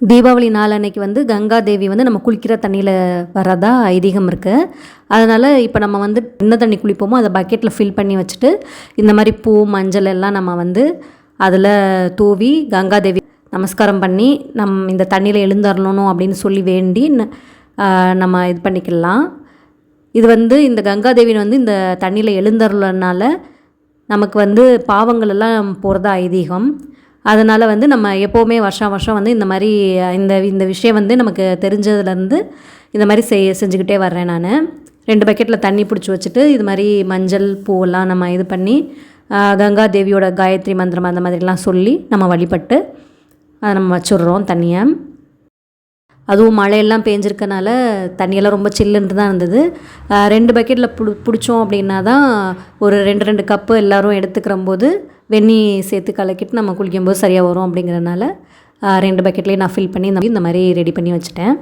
தீபாவளி நாள் அன்னைக்கு வந்து கங்கா தேவி வந்து நம்ம குளிக்கிற தண்ணியில் வரதா ஐதீகம் இருக்குது அதனால் இப்போ நம்ம வந்து என்ன தண்ணி குளிப்போமோ அதை பக்கெட்டில் ஃபில் பண்ணி வச்சுட்டு இந்த மாதிரி பூ மஞ்சள் எல்லாம் நம்ம வந்து அதில் தூவி கங்கா தேவி நமஸ்காரம் பண்ணி நம் இந்த தண்ணியில் எழுந்தரணும் அப்படின்னு சொல்லி வேண்டி நம்ம இது பண்ணிக்கலாம். இது வந்து இந்த கங்காதேவி வந்து இந்த தண்ணியில் எழுந்தருளனால நமக்கு வந்து பாவங்கள் எல்லாம் போகிறதா ஐதீகம். அதனால் வந்து நம்ம எப்போவுமே வருஷம் வருஷம் வந்து இந்த மாதிரி இந்த இந்த விஷயம் வந்து நமக்கு தெரிஞ்சதுலேருந்து இந்த மாதிரி செய் செஞ்சுக்கிட்டே வர்றேன் நான். ரெண்டு பக்கெட்டில் தண்ணி பிடிச்சி வச்சுட்டு இது மாதிரி மஞ்சள் பூவெல்லாம் நம்ம இது பண்ணி கங்கா தேவியோட காயத்ரி மந்திரம் அந்த மாதிரிலாம் சொல்லி நம்ம வழிபட்டு அதை நம்ம வச்சுடுறோம் தண்ணியை. அதுவும் மழையெல்லாம் பேஞ்சிருக்கனால தண்ணியெல்லாம் ரொம்ப சில்லுன்ட்டு தான் இருந்தது. ரெண்டு பக்கெட்டில் பிடி பிடிச்சோம் அப்படின்னா தான் ஒரு ரெண்டு ரெண்டு கப்பு எல்லோரும் எடுத்துக்கிற போது வெந்நீர் சேர்த்து கலக்கிட்டு நம்ம குளிக்கும்போது சரியாக வரும் அப்படிங்கிறனால ரெண்டு பக்கெட்லேயும் நான் ஃபில் பண்ணி இந்த மாதிரி- இந்த மாதிரி ரெடி பண்ணி வச்சுட்டேன்.